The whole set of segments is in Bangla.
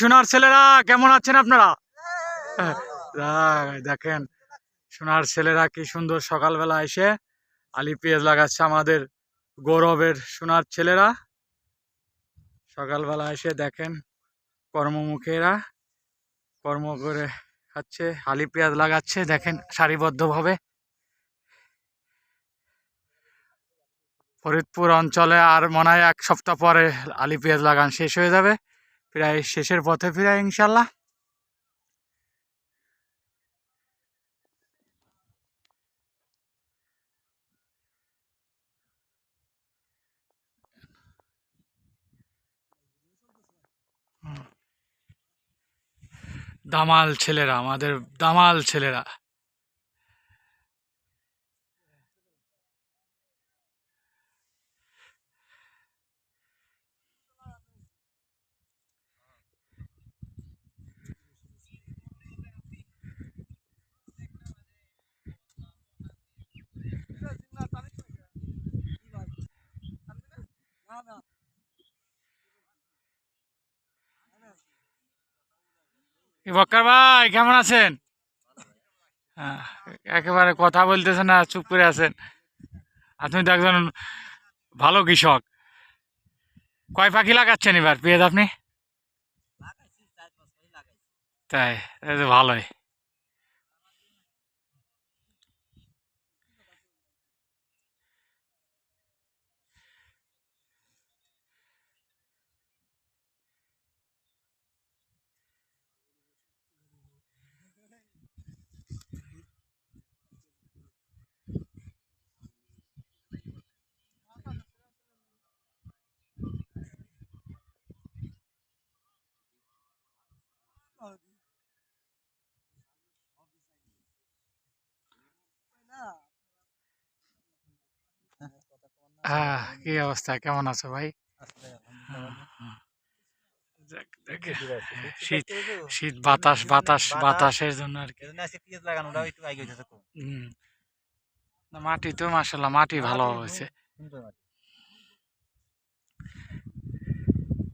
সোনার ছেলেরা, কেমন আছেন আপনারা? দেখেন, সোনার ছেলেরা কি সুন্দর সকালবেলা এসে আলি পেঁয়াজ লাগাচ্ছে আমাদের গৌরবের সোনার ছেলেরা। সকালবেলা এসে দেখেন কর্মমুখীরা, কর্ম করে খাচ্ছে, আলি পেঁয়াজ লাগাচ্ছে, দেখেন সারিবদ্ধভাবে। ফরিদপুর অঞ্চলে আর মনে হয় এক সপ্তাহ পরে আলি পেঁয়াজ লাগান শেষ হয়ে যাবে। প্রায় শেষের পথে ফিরে ইনশাল্লাহ দামাল ছেলেরা আমাদের দামাল ছেলেরা। বক্কার ভাই কেমন আছেন? একেবারে কথা বলতেছেন না চুপ করে আছেন। আপনি তো একজন ভালো কৃষক। কয় পাখি লাগাচ্ছেন এবার? পেঁয়াজ আপনি? তাই ভালোই। হ্যাঁ কি অবস্থা? কেমন আছো ভাই? শীত শীত বাতাস বাতাস বাতাসের জন্য আর কি। মাটি তো মাসাল্লাহ মাটি ভালো হয়েছে।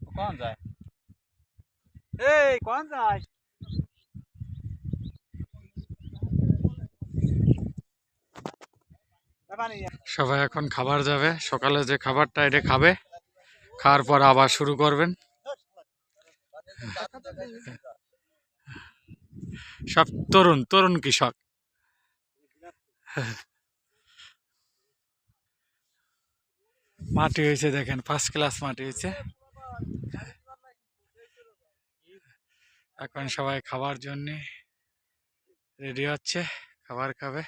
কোন যায়? কোন যায় সবাই এখন খাবার যাবে। সকালে যে খাবারটা এটা খাবে, খাওয়ার পর আবার শুরু করবেন। সব তরুণ তরুণ কৃষক। মাটি হয়েছে দেখেন ফার্স্ট ক্লাস মাটি হয়েছে। এখন সবাই খাবার জন্য রেডি হচ্ছে। খাবার খাবে।